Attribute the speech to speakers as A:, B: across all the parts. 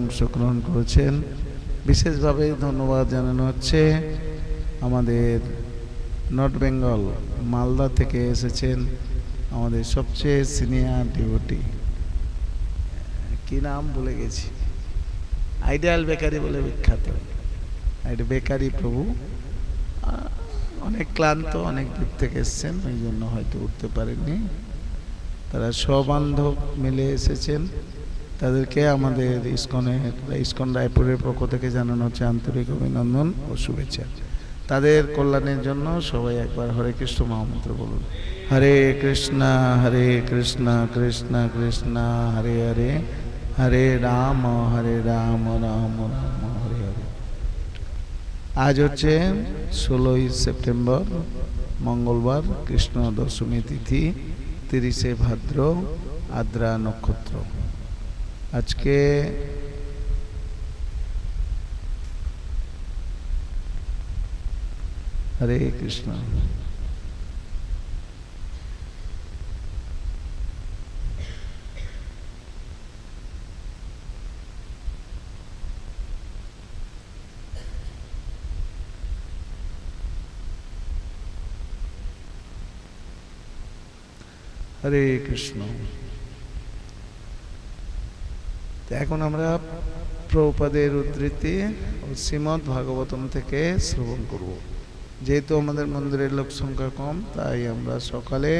A: অংশগ্রহণ করেছেন বিশেষভাবে ধন্যবাদ জানানো হচ্ছে আমাদের নর্থ বেঙ্গল মালদা থেকে এসেছেন আমাদের সবচেয়ে সিনিয়র ডিউটি কী নাম বলে গেছি আইডিয়াল বেকারি বলে বিখ্যাত এটা বেকারি প্রভু অনেক ক্লান্ত অনেক দূর থেকে এসছেন ওই জন্য হয়তো উঠতে পারেননি তারা সবান্ধব মিলে এসেছেন তাদেরকে আমাদের ইস্কনে ইস্কন রায়পুরের পক্ষ থেকে জানানো হচ্ছে আন্তরিক অভিনন্দন ও শুভেচ্ছা তাদের কল্যাণের জন্য সবাই একবার হরে কৃষ্ণ মহামন্ত্র বলুন হরে কৃষ্ণ হরে কৃষ্ণ কৃষ্ণ কৃষ্ণ হরে হরে হরে রাম হরে রাম রাম রাম হরে হরে আজ হচ্ছে ষোলোই সেপ্টেম্বর মঙ্গলবার কৃষ্ণ দশমী তিথি তিরিশে ভাদ্র আদ্রা নক্ষত্র आज के हरे कृष्ण हरे कृष्ण তো এখন আমরা প্রপাদের উদ্ধৃতি ও শ্রীমদ ভাগবতম থেকে শ্রবণ করব যেহেতু আমাদের মন্দিরের লোক সংখ্যা কম তাই আমরা সকালে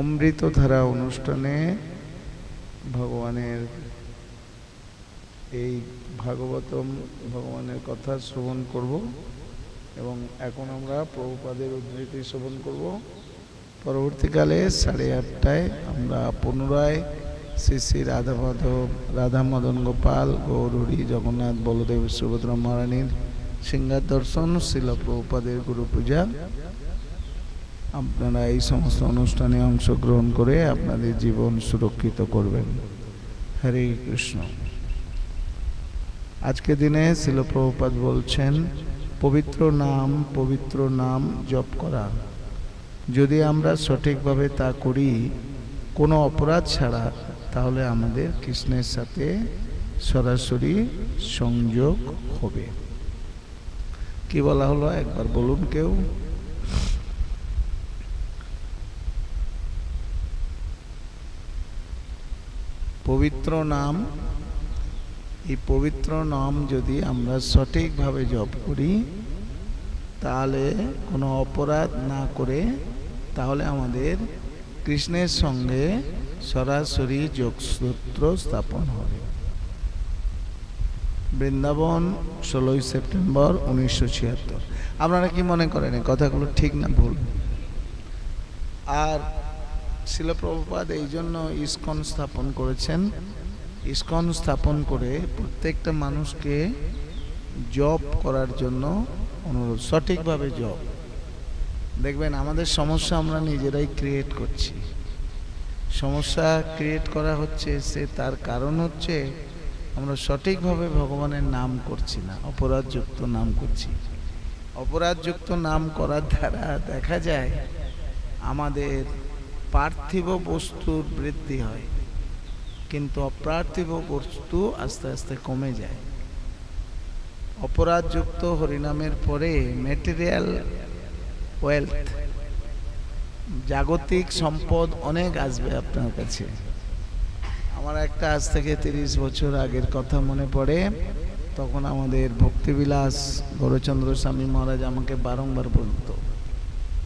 A: অমৃতধারা অনুষ্ঠানে ভগবানের এই ভাগবতম ভগবানের কথা শ্রবণ করব এবং এখন আমরা প্রভুপাদের উদ্ধৃতি শ্রবণ করব পরবর্তীকালে সাড়ে আটটায় আমরা পুনরায় শ্রী শ্রী মাধব রাধা মদন গোপাল গৌরী জগন্নাথ বলদেব সুভদ্র মহারানীর সিংহার দর্শন শিলপ্রপাদের গুরু পূজা আপনারা এই সমস্ত অনুষ্ঠানে অংশগ্রহণ করে আপনাদের জীবন সুরক্ষিত করবেন হরে কৃষ্ণ আজকে দিনে শিলপ্রপাত বলছেন পবিত্র নাম পবিত্র নাম জপ করা যদি আমরা সঠিকভাবে তা করি কোনো অপরাধ ছাড়া তাহলে আমাদের কৃষ্ণের সাথে সরাসরি সংযোগ হবে কি বলা হলো একবার বলুন কেউ পবিত্র নাম এই পবিত্র নাম যদি আমরা সঠিকভাবে জপ করি তাহলে কোনো অপরাধ না করে তাহলে আমাদের কৃষ্ণের সঙ্গে সরাসরি যোগসূত্র স্থাপন হবে বৃন্দাবন ষোলোই সেপ্টেম্বর উনিশশো ছিয়াত্তর আপনারা কি মনে করেন কথাগুলো ঠিক না ভুল আর শিলপ্রভুপাদ এই জন্য ইস্কন স্থাপন করেছেন ইস্কন স্থাপন করে প্রত্যেকটা মানুষকে জব করার জন্য অনুরোধ সঠিকভাবে জব দেখবেন আমাদের সমস্যা আমরা নিজেরাই ক্রিয়েট করছি সমস্যা ক্রিয়েট করা হচ্ছে সে তার কারণ হচ্ছে আমরা সঠিকভাবে ভগবানের নাম করছি না অপরাধযুক্ত নাম করছি অপরাধযুক্ত নাম করার দ্বারা দেখা যায় আমাদের পার্থিব বস্তুর বৃদ্ধি হয় কিন্তু অপ্রার্থিব বস্তু আস্তে আস্তে কমে যায় অপরাধযুক্ত হরিনামের পরে মেটেরিয়াল ওয়েলথ জাগতিক সম্পদ অনেক আসবে আপনার কাছে আমার একটা আজ থেকে তিরিশ বছর আগের কথা মনে পড়ে তখন আমাদের ভক্তিবিলাস গৌরচন্দ্র স্বামী মহারাজ আমাকে বারংবার বলত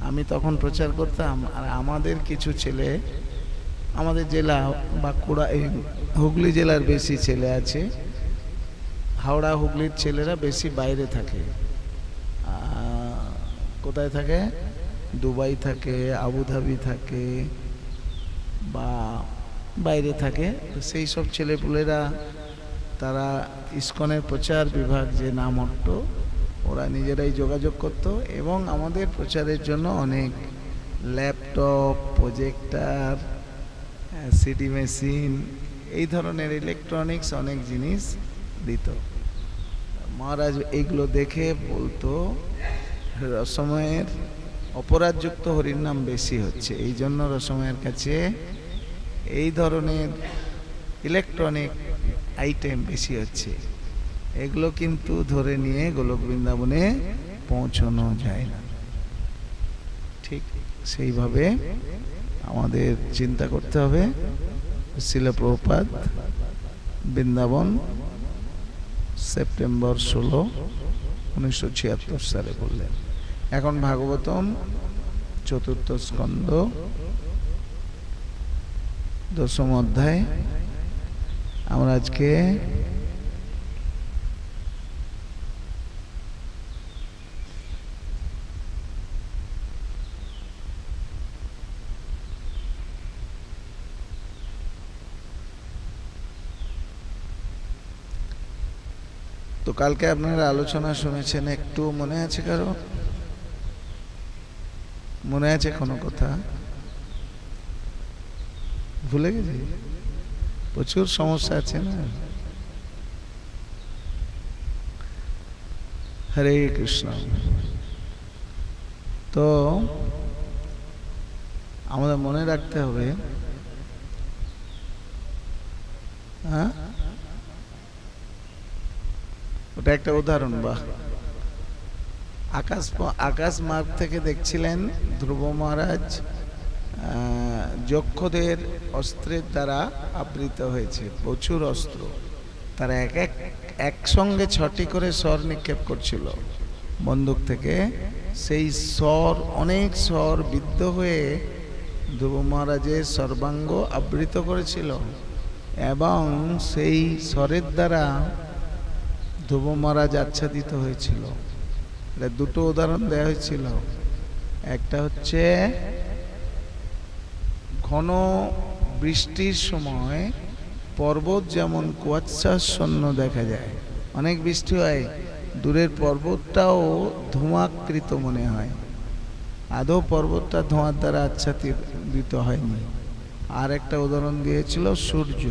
A: আমি তখন প্রচার করতাম আর আমাদের কিছু ছেলে আমাদের জেলা বাঁকুড়া এই হুগলি জেলার বেশি ছেলে আছে হাওড়া হুগলির ছেলেরা বেশি বাইরে থাকে কোথায় থাকে দুবাই থাকে আবুধাবি থাকে বা বাইরে থাকে সেই সব ছেলেপুলেরা তারা ইস্কনের প্রচার বিভাগ যে নাম হট্ট ওরা নিজেরাই যোগাযোগ করত এবং আমাদের প্রচারের জন্য অনেক ল্যাপটপ প্রজেক্টার সিটি মেশিন এই ধরনের ইলেকট্রনিক্স অনেক জিনিস দিত মহারাজ এইগুলো দেখে বলতো সময়ের অপরাধযুক্ত হরির নাম বেশি হচ্ছে এই জন্য রসমের কাছে এই ধরনের ইলেকট্রনিক আইটেম বেশি হচ্ছে এগুলো কিন্তু ধরে নিয়ে গোলক বৃন্দাবনে পৌঁছানো যায় না ঠিক সেইভাবে আমাদের চিন্তা করতে হবে শিলপ্রপাত বৃন্দাবন সেপ্টেম্বর ষোলো উনিশশো ছিয়াত্তর সালে বললেন এখন ভাগবতম চতুর্থ স্কন্ধ দশম অধ্যায় আমরা আজকে তো কালকে আপনারা আলোচনা শুনেছেন একটু মনে আছে কারো মনে আছে কোনো কথা ভুলে গেছি প্রচুর সমস্যা আছে না হরে কৃষ্ণ তো আমাদের মনে রাখতে হবে হ্যাঁ ওটা একটা উদাহরণ বা আকাশ আকাশ মার্গ থেকে দেখছিলেন ধ্রুব মহারাজ যক্ষদের অস্ত্রের দ্বারা আবৃত হয়েছে প্রচুর অস্ত্র তারা এক এক একসঙ্গে ছটি করে স্বর নিক্ষেপ করছিল বন্দুক থেকে সেই স্বর অনেক স্বর বিদ্ধ হয়ে ধ্রুব মহারাজের সর্বাঙ্গ আবৃত করেছিল এবং সেই স্বরের দ্বারা ধ্রুব মহারাজ আচ্ছাদিত হয়েছিল দুটো উদাহরণ দেওয়া হয়েছিল একটা হচ্ছে ঘন বৃষ্টির সময় পর্বত যেমন কুয়াচ্ছাচ্ছন্ন দেখা যায় অনেক বৃষ্টি হয় দূরের পর্বতটাও ধোঁয়াকৃত মনে হয় আদৌ পর্বতটা ধোঁয়ার দ্বারা আচ্ছাদিত হয়নি আর একটা উদাহরণ দিয়েছিল সূর্য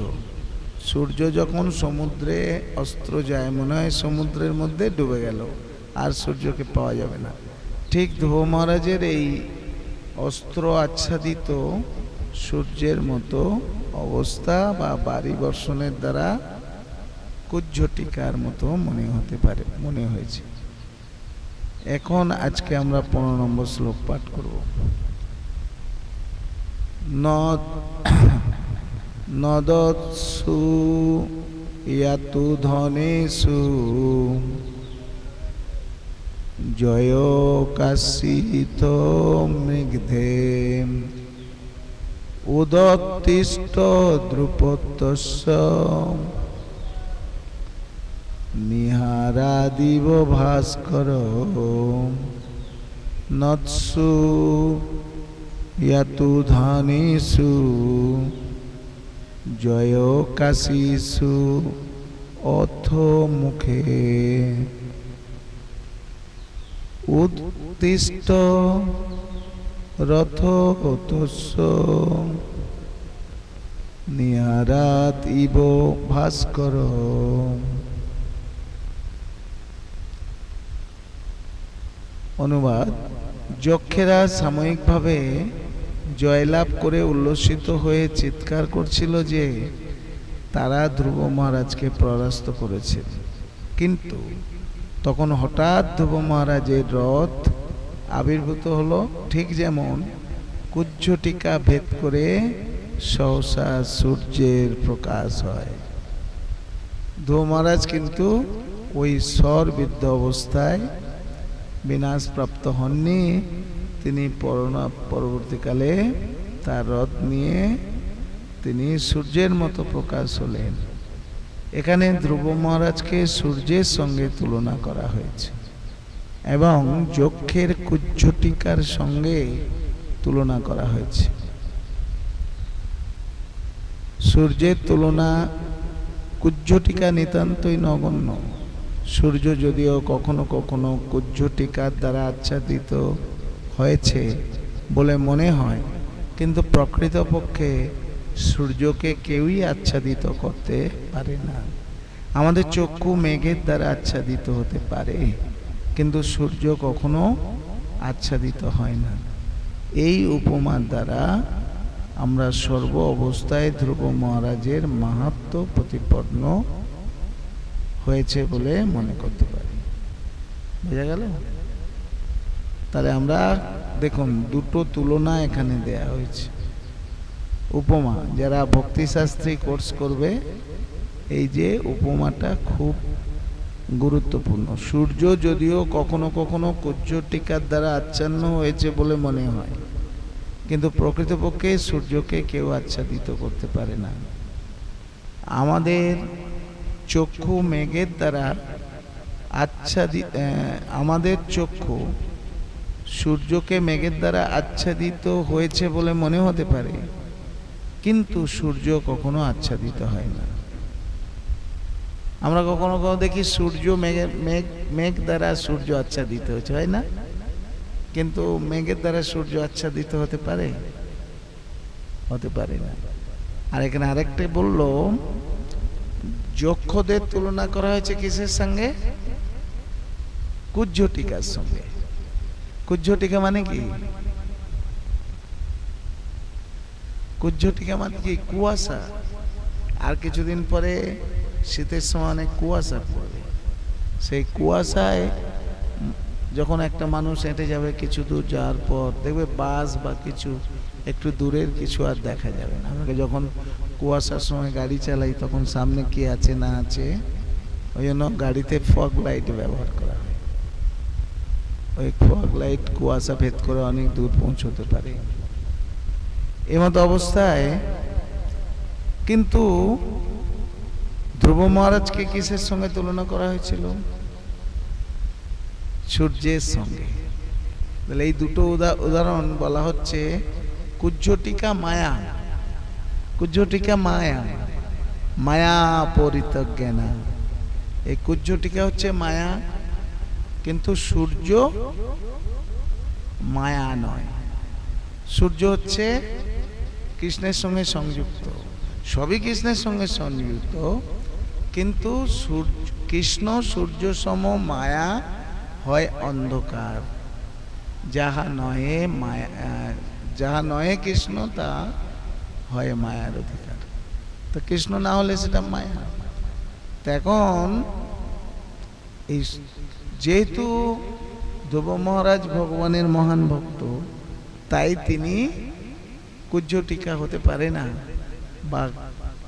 A: সূর্য যখন সমুদ্রে অস্ত্র যায় মনে হয় সমুদ্রের মধ্যে ডুবে গেল আর সূর্যকে পাওয়া যাবে না ঠিক ধো মহারাজের এই অস্ত্র আচ্ছাদিত সূর্যের মতো অবস্থা বা বাড়ি বর্ষণের দ্বারা কুজ্জ টিকার মতো মনে হতে পারে মনে হয়েছে এখন আজকে আমরা পনেরো নম্বর শ্লোক পাঠ করব সু ইয়াতু সু জয় কাশিত মেঘে উদত্তিষ্ট দ্রুপত্য নিহারাদিব ভাস্কর নৎসু ইয়াতু ধানেশু জয় কাশিষু অথ মুখে উদ্দিষ্ট রথ নিহারাত ইব ভাস্কর অনুবাদ যক্ষেরা সাময়িকভাবে জয়লাভ করে উল্লসিত হয়ে চিৎকার করছিল যে তারা ধ্রুব মহারাজকে পরাস্ত করেছে কিন্তু তখন হঠাৎ ধ্রুব মহারাজের রথ আবির্ভূত হলো ঠিক যেমন কুজ্জটিকা ভেদ করে সহসা সূর্যের প্রকাশ হয় ধ্রুব মহারাজ কিন্তু ওই স্বরবিদ্ধ অবস্থায় বিনাশপ্রাপ্ত হননি তিনি পরনা পরবর্তীকালে তার রথ নিয়ে তিনি সূর্যের মতো প্রকাশ হলেন এখানে ধ্রুব মহারাজকে সূর্যের সঙ্গে তুলনা করা হয়েছে এবং যক্ষের কুজ্জটিকার সঙ্গে তুলনা করা হয়েছে সূর্যের তুলনা কুজ্জটিকা নিতান্তই নগণ্য সূর্য যদিও কখনো কখনো কুজ্জটিকার দ্বারা আচ্ছাদিত হয়েছে বলে মনে হয় কিন্তু প্রকৃতপক্ষে সূর্যকে কেউই আচ্ছাদিত করতে পারে না আমাদের চক্ষু মেঘের দ্বারা আচ্ছাদিত হতে পারে কিন্তু সূর্য কখনো আচ্ছাদিত হয় না এই উপমার দ্বারা আমরা সর্ব অবস্থায় ধ্রুব মহারাজের মাহাত্ম প্রতিপন্ন হয়েছে বলে মনে করতে পারি বোঝা গেল তাহলে আমরা দেখুন দুটো তুলনা এখানে দেয়া হয়েছে উপমা যারা ভক্তিশাস্ত্রী কোর্স করবে এই যে উপমাটা খুব গুরুত্বপূর্ণ সূর্য যদিও কখনো কখনো কুজ্জ টিকার দ্বারা আচ্ছন্ন হয়েছে বলে মনে হয় কিন্তু প্রকৃতপক্ষে সূর্যকে কেউ আচ্ছাদিত করতে পারে না আমাদের চক্ষু মেঘের দ্বারা আচ্ছাদিত আমাদের চক্ষু সূর্যকে মেঘের দ্বারা আচ্ছাদিত হয়েছে বলে মনে হতে পারে কিন্তু সূর্য কখনো আচ্ছাদিত হয় না আমরা কখনো কখনো দেখি সূর্য মেঘের মেঘ মেঘ দ্বারা সূর্য আচ্ছাদিত হচ্ছে হয় না কিন্তু মেঘের দ্বারা সূর্য আচ্ছাদিত হতে পারে হতে পারে না আর এখানে আরেকটা বলল যক্ষদের তুলনা করা হয়েছে কিসের সঙ্গে কুজ্জটিকার সঙ্গে কুজ্জটিকা মানে কি কুজ্জটিকে আমার কি কুয়াশা আর কিছুদিন পরে শীতের সময় অনেক কুয়াশা পড়বে সেই কুয়াশায় যখন একটা মানুষ হেঁটে যাবে কিছু দূর যাওয়ার পর দেখবে বাস বা কিছু একটু দূরের কিছু আর দেখা যাবে না আমাকে যখন কুয়াশার সময় গাড়ি চালাই তখন সামনে কি আছে না আছে ওই জন্য গাড়িতে ফগ লাইট ব্যবহার করা হয় ওই ফগ লাইট কুয়াশা ভেদ করে অনেক দূর পৌঁছতে পারে এমতো অবস্থায় কিন্তু ধ্রুব মহারাজকে কিসের সঙ্গে তুলনা করা হয়েছিল সূর্যের সঙ্গে তাহলে এই দুটো উদাহরণ বলা হচ্ছে কুজ্জটিকা মায়া কুজ্জটিকা মায়া মায়া পরিতজ্ঞানা এই কুজ্জটিকা হচ্ছে মায়া কিন্তু সূর্য মায়া নয় সূর্য হচ্ছে কৃষ্ণের সঙ্গে সংযুক্ত সবই কৃষ্ণের সঙ্গে সংযুক্ত কিন্তু সূর্য কৃষ্ণ সূর্য সম মায়া হয় অন্ধকার যাহা নয়ে মায়া যাহা নয়ে কৃষ্ণ তা হয় মায়ার অধিকার তো কৃষ্ণ না হলে সেটা মায়া এখন এই যেহেতু ধ্রুব মহারাজ ভগবানের মহান ভক্ত তাই তিনি কুজ্জ টিকা হতে পারে না বা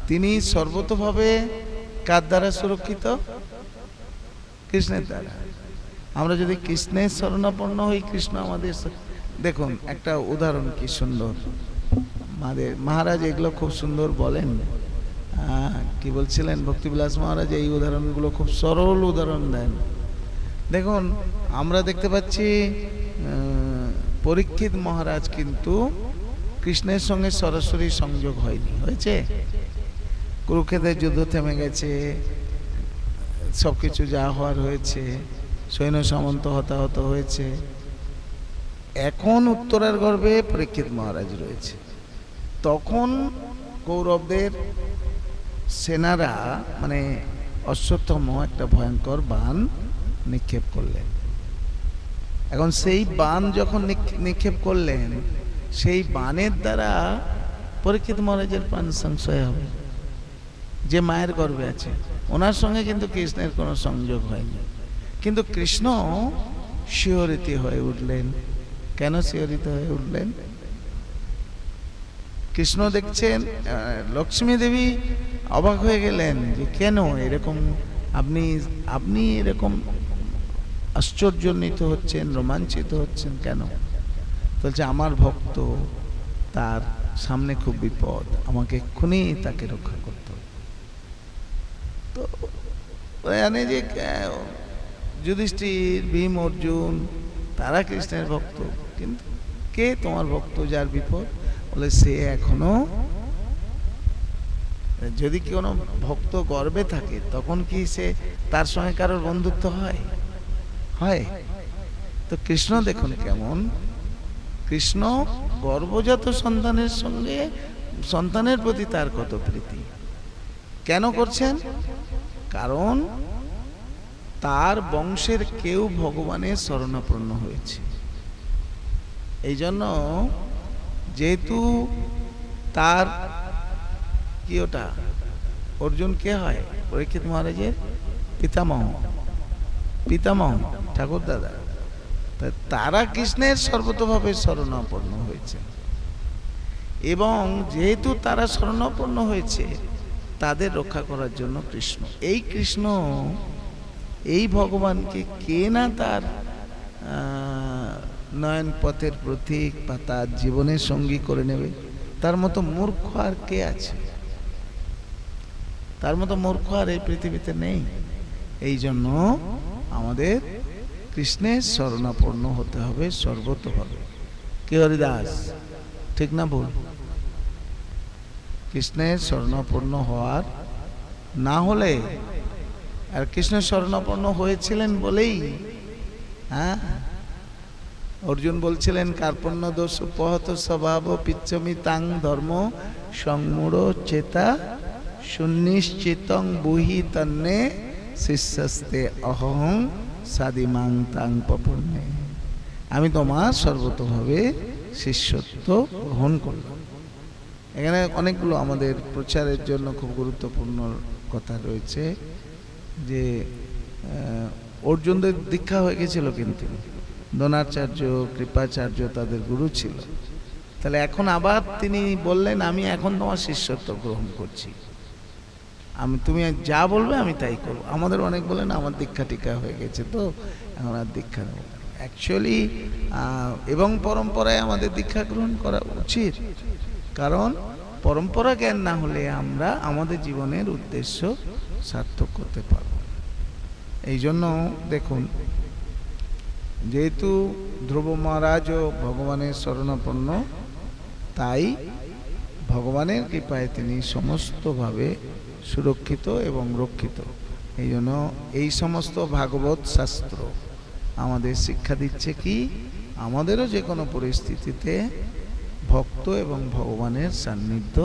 A: তিনি সর্বতভাবে কার দ্বারা সুরক্ষিত কৃষ্ণের দ্বারা আমরা যদি কৃষ্ণের শরণাপন্ন হই কৃষ্ণ আমাদের দেখুন একটা উদাহরণ কি সুন্দর আমাদের মহারাজ এগুলো খুব সুন্দর বলেন কি বলছিলেন ভক্তিবিলাস মহারাজ এই উদাহরণগুলো খুব সরল উদাহরণ দেন দেখুন আমরা দেখতে পাচ্ছি পরীক্ষিত মহারাজ কিন্তু কৃষ্ণের সঙ্গে সরাসরি সংযোগ হয়নি হয়েছে কুরুক্ষেত্রের যুদ্ধ থেমে গেছে সব কিছু যা হওয়ার হয়েছে সৈন্য সামন্ত হতাহত হয়েছে এখন উত্তরার গর্ভে প্রেক্ষিত মহারাজ রয়েছে তখন কৌরবদের সেনারা মানে অশ্বতম একটা ভয়ঙ্কর বান নিক্ষেপ করলেন এখন সেই বান যখন নিক্ষেপ করলেন সেই বানের দ্বারা পরীক্ষিত মহারাজের পান সংশয় হবে যে মায়ের গর্বে আছে ওনার সঙ্গে কিন্তু কৃষ্ণের কোনো সংযোগ হয়নি কিন্তু কৃষ্ণ শিহরিত হয়ে উঠলেন কেন শিহরিত হয়ে উঠলেন কৃষ্ণ দেখছেন লক্ষ্মী দেবী অবাক হয়ে গেলেন যে কেন এরকম আপনি আপনি এরকম আশ্চর্যান্বিত হচ্ছেন রোমাঞ্চিত হচ্ছেন কেন বলছে আমার ভক্ত তার সামনে খুব বিপদ আমাকে এক্ষুনি তাকে রক্ষা করত তো জানে যে যুধিষ্ঠির ভীম অর্জুন তারা কৃষ্ণের ভক্ত কিন্তু কে তোমার ভক্ত যার বিপদ বলে সে এখনো যদি কোনো ভক্ত গর্বে থাকে তখন কি সে তার সঙ্গে কারোর বন্ধুত্ব হয় হয় তো কৃষ্ণ দেখুন কেমন কৃষ্ণ গর্ভজাত সন্তানের সঙ্গে সন্তানের প্রতি তার কত প্রীতি কেন করছেন কারণ তার বংশের কেউ ভগবানের শরণাপন্ন হয়েছে এই জন্য যেহেতু তার কি ওটা অর্জুন কে হয় পরীক্ষিত মহারাজের পিতামহ পিতামহ ঠাকুর দাদা তারা কৃষ্ণের সর্বতভাবে শরণাপন্ন হয়েছে এবং যেহেতু তারা শরণাপন্ন হয়েছে তাদের রক্ষা করার জন্য কৃষ্ণ এই কৃষ্ণ এই ভগবানকে কে না তার নয়ন পথের প্রতীক বা তার জীবনের সঙ্গী করে নেবে তার মতো মূর্খ আর কে আছে তার মতো মূর্খ আর এই পৃথিবীতে নেই এই জন্য আমাদের কৃষ্ণে শরণাপন্ন হতে হবে সর্বতভাবে কে হরিদাস ঠিক না ভুল কৃষ্ণের স্বর্ণপূর্ণ হওয়ার না হলে আর কৃষ্ণ স্বর্ণপূর্ণ হয়েছিলেন বলেই হ্যাঁ অর্জুন বলছিলেন কার্পণ্য দোষ উপহত স্বভাব পিচ্ছমি তাং ধর্ম সংমূঢ় চেতা সুনিশ্চিত বুহি তন্নে শিষ্যস্তে অহং সাদিমাং তাং পপন্নে আমি তোমার সর্বতভাবে শিষ্যত্ব গ্রহণ করলাম এখানে অনেকগুলো আমাদের প্রচারের জন্য খুব গুরুত্বপূর্ণ কথা রয়েছে যে অর্জুনদের দীক্ষা হয়ে গেছিল কিন্তু দোনাচার্য কৃপাচার্য তাদের গুরু ছিল তাহলে এখন আবার তিনি বললেন আমি এখন তোমার শিষ্যত্ব গ্রহণ করছি আমি তুমি যা বলবে আমি তাই করবো আমাদের অনেক বলে না আমার দীক্ষা টিকা হয়ে গেছে তো এখন আর দীক্ষা নেব অ্যাকচুয়ালি এবং পরম্পরায় আমাদের দীক্ষা গ্রহণ করা উচিত কারণ পরম্পরা জ্ঞান না হলে আমরা আমাদের জীবনের উদ্দেশ্য সার্থক করতে পারব এই জন্য দেখুন যেহেতু ধ্রুব ও ভগবানের শরণাপন্ন তাই ভগবানের কৃপায় তিনি সমস্তভাবে সুরক্ষিত এবং রক্ষিত এই জন্য এই সমস্ত ভাগবত শাস্ত্র আমাদের শিক্ষা দিচ্ছে কি আমাদেরও যে কোনো পরিস্থিতিতে ভক্ত এবং ভগবানের সান্নিধ্য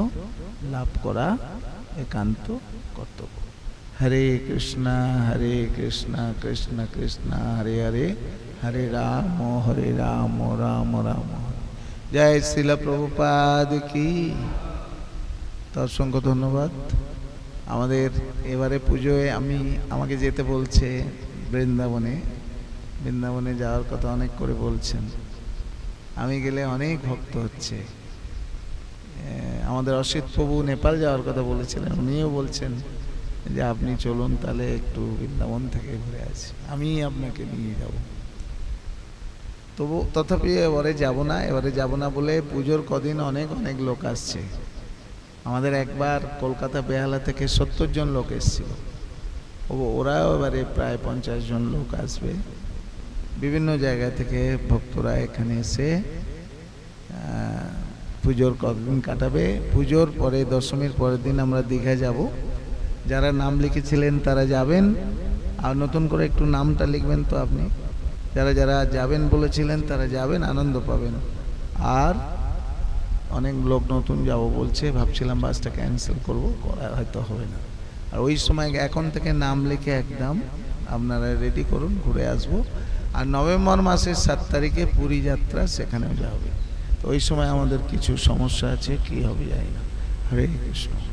A: লাভ করা একান্ত কর্তব্য হরে কৃষ্ণ হরে কৃষ্ণ কৃষ্ণ কৃষ্ণ হরে হরে হরে রাম হরে রাম রাম রাম জয় শিলা প্রভুপাদ কি তার সঙ্গে ধন্যবাদ আমাদের এবারে পুজোয় আমি আমাকে যেতে বলছে বৃন্দাবনে বৃন্দাবনে যাওয়ার কথা অনেক করে বলছেন আমি গেলে অনেক ভক্ত হচ্ছে আমাদের অসিত প্রভু নেপাল যাওয়ার কথা বলেছিলেন উনিও বলছেন যে আপনি চলুন তাহলে একটু বৃন্দাবন থেকে ঘুরে আছি আমি আপনাকে নিয়ে যাব তবু তথাপি এবারে যাব না এবারে যাব না বলে পুজোর কদিন অনেক অনেক লোক আসছে আমাদের একবার কলকাতা বেহালা থেকে সত্তর জন লোক এসছিল ও ওরাও এবারে প্রায় পঞ্চাশ জন লোক আসবে বিভিন্ন জায়গা থেকে ভক্তরা এখানে এসে পুজোর কদিন কাটাবে পুজোর পরে দশমীর পরের দিন আমরা দীঘা যাব যারা নাম লিখেছিলেন তারা যাবেন আর নতুন করে একটু নামটা লিখবেন তো আপনি যারা যারা যাবেন বলেছিলেন তারা যাবেন আনন্দ পাবেন আর অনেক লোক নতুন যাব বলছে ভাবছিলাম বাসটা ক্যান্সেল করব করা হয়তো হবে না আর ওই সময় এখন থেকে নাম লিখে একদম আপনারা রেডি করুন ঘুরে আসব আর নভেম্বর মাসের সাত তারিখে পুরী যাত্রা সেখানেও যাবে তো ওই সময় আমাদের কিছু সমস্যা আছে কি হবে যাই না হরে কৃষ্ণ